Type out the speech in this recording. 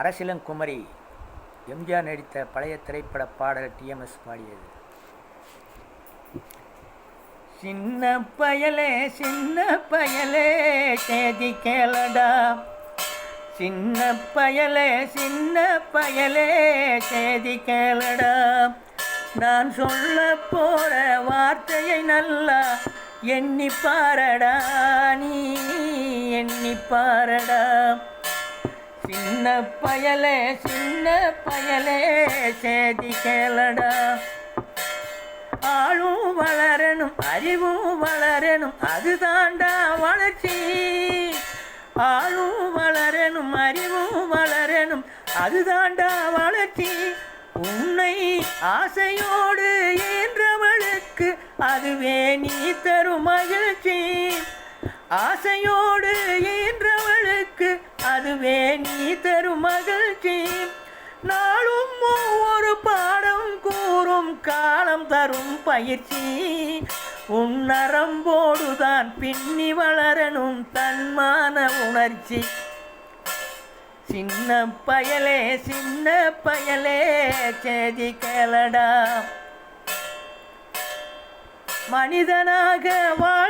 அரசியலங்குமரி எம்ஜிஆர் நடித்த பழைய திரைப்பட பாடல் டிஎம்எஸ் பாடியது. சின்ன பயலே சின்ன பயலே சேதி கேளடா. சின்ன பயலே சின்ன பயலே சேதி கேளடா. நான் சொல்ல போற வார்த்தையை நல்லா எண்ணி பாரடா. நீ எண்ணி பாரடா. சின்ன பயலே சின்ன பயலே சேதி கேளடா. ஆளும் வளரணும் அறிவும் வளரணும் அதுதாண்டா வளர்ச்சி. ஆளும் வளரணும் அறிவும் வளரணும் அதுதாண்டா வளர்ச்சி. உன்னை ஆசையோடு ஈன்றவளுக்கு அதுவே நீ தரும் மகிழ்ச்சி. ஆசையோடு காலம் தரும் பயிற்சி. உன் நரம்போடுதான் பின்னி வளரணும் தன்மான உணர்ச்சி. சின்ன பயலே சின்ன பயலே சேதி கேளடா. மனிதனாக வாழ